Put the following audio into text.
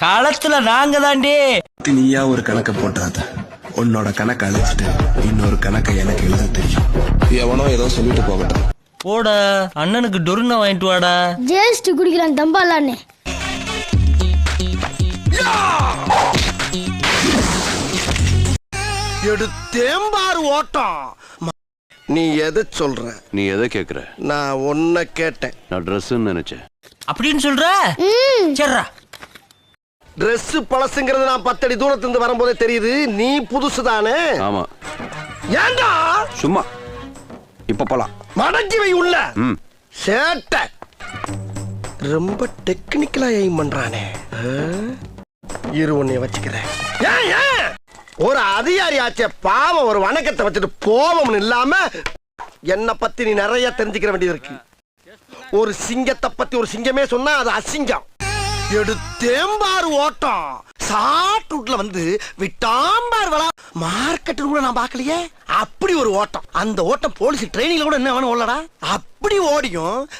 களத்துல நாங்க தாண்டி. நீயா ஒரு கணக்கை போட்டாத. உன்னோட கணக்கை அழைச்சிட்டு இன்னொரு கணக்கை எனக்கு எழுத தெரியும். எவனோ ஏதோ சொல்லிட்டு போகட்டும். போட அண்ணனுக்கு டொருண்ணா வாங்கிட்டு வாடா. ஜேஸ்ட் குடிக்கிறான் தம்பாலான்னு. எடுத்தேம்பாரு ஓட்டம் நீ எதை சொல்ற? நீ எதை கேக்குற? நான் ஒன்ன கேட்டேன். நான் ட்ரெஸ்ன்னு நினைச்சேன். அப்படின்னு சொல்ற? சரிடா Dress பழசுங்கிறது நான் பத்தடி தூரத்துல இருந்து வரும்போதே தெரியுது. நீ புதுசு தானே? ஆமா. ஏண்டா? சும்மா. இப்ப போலாம். மடக்கி வை உள்ள சேட்டை. ரொம்ப டெக்னிக்கலா எய்ம் பண்றானே? இரு உன்னைய வச்சுக்கிறேன். ஏன், ஏன்? ஒரு அதிகாரி ஆச்சே பாவம் ஒரு வணக்கத்தை வச்சுட்டு போவம்னு இல்லாம என்ன பத்தி நீ நிறைய தெரிஞ்சுக்கிற வேண்டியது இருக்கு. ஒரு சிங்கத்தை பத்தி ஒரு சிங்கமே சொன்னா அது அசிங்கம். எடுத்தேம்பார் ஓட்டம். சாட்டுட்ல வந்து விட்டாம்பார் வளா. மார்க்கெட் கூட நான் பார்க்கலையே. அப்படி ஒரு ஓட்டம். அந்த ஓட்டம் போலீஸ் ட்ரெயினிங்ல கூட என்ன வேணும் ஓடலடா? அப்படி ஓடியும்